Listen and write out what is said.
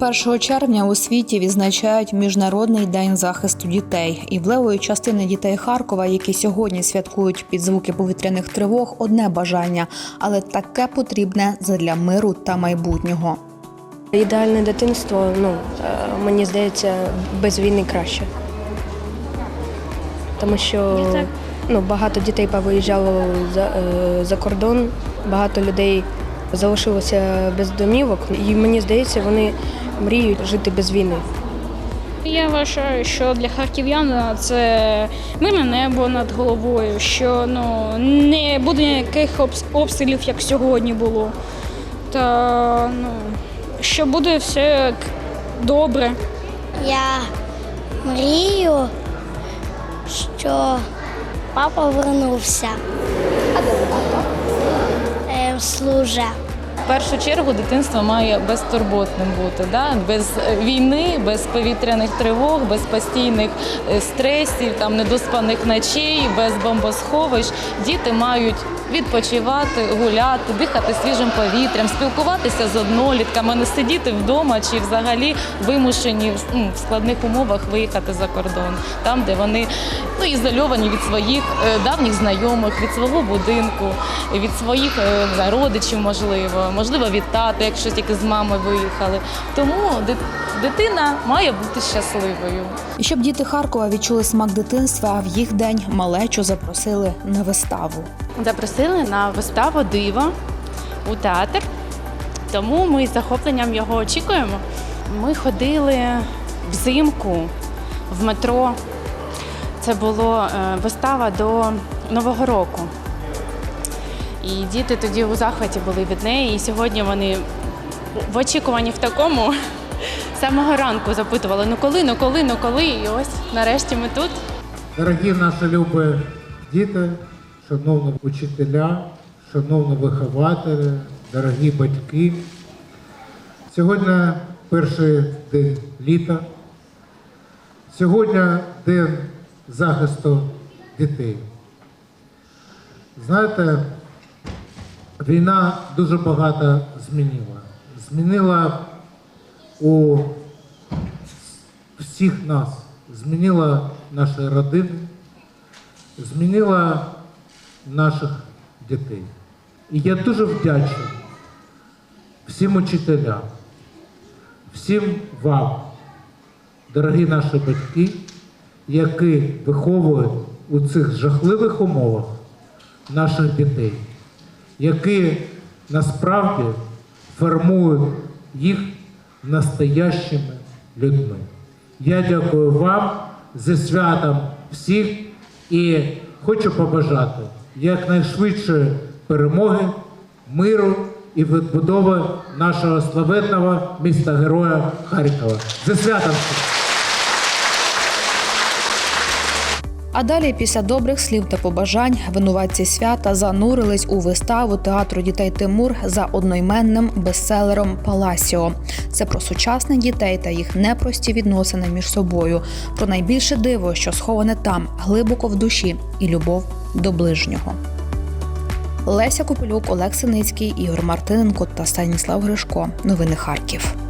1 червня у світі відзначають Міжнародний день захисту дітей. І в левої частини дітей Харкова, які сьогодні святкують під звуки повітряних тривог, одне бажання, але таке потрібне задля миру та майбутнього. Ідеальне дитинство, ну е, мені здається, без війни краще. Тому що ну, багато дітей повиїжджало за, е, за кордон, багато людей залишилося без домівок, і мені здається, вони мріють жити без війни. Я вважаю, що для харків'ян це мирне небо над головою, що ну не буде ніяких обстрілів, як сьогодні було. Та ну що буде все добре. Я мрію, що папа вернувся. Е, служа. В першу чергу дитинство має безтурботним бути, да? без війни, без повітряних тривог, без постійних е, стресів, там недоспаних ночей, без бомбосховищ. Діти мають відпочивати, гуляти, дихати свіжим повітрям, спілкуватися з однолітками, не сидіти вдома чи взагалі вимушені в складних умовах виїхати за кордон, там, де вони ну, ізольовані від своїх е, давніх знайомих, від свого будинку, від своїх е, родичів, можливо, можливо, від тата, якщо тільки з мами виїхали. Тому дитина має бути щасливою. І щоб діти Харкова відчули смак дитинства, в їх день малечу запросили на виставу. запросили на виставу Диво у театр. Тому ми з захопленням його очікуємо. Ми ходили взимку в метро. Це була вистава до Нового року. І діти тоді у захваті були від неї. І сьогодні вони в очікуванні в такому самого ранку запитували: ну коли, ну коли, ну коли? І ось нарешті ми тут. Дорогі наші любі діти, шановні учителя, шановні вихователі, дорогі батьки. Сьогодні перший день літа. Сьогодні день захисту дітей. Знаєте, війна дуже багато змінила. Змінила у всіх нас, змінила наші родини, змінила наших дітей. І я дуже вдячний всім учителям, всім вам, дорогі наші батьки, які виховують у цих жахливих умовах наших дітей, які насправді формують їх настоящими людьми. Я дякую вам зі святом всіх і хочу побажати якнайшвидшої перемоги, миру і відбудови нашого славетного міста Героя Харкова. Зі святом! всіх! А далі, після добрих слів та побажань, винуватці свята занурились у виставу театру дітей Тимур за одноіменним бестселером Паласіо. Це про сучасних дітей та їх непрості відносини між собою, про найбільше диво, що сховане там, глибоко в душі, і любов до ближнього. Леся Копилюк, Олег Синицький, Ігор Мартиненко та Станіслав Гришко. Новини Харків.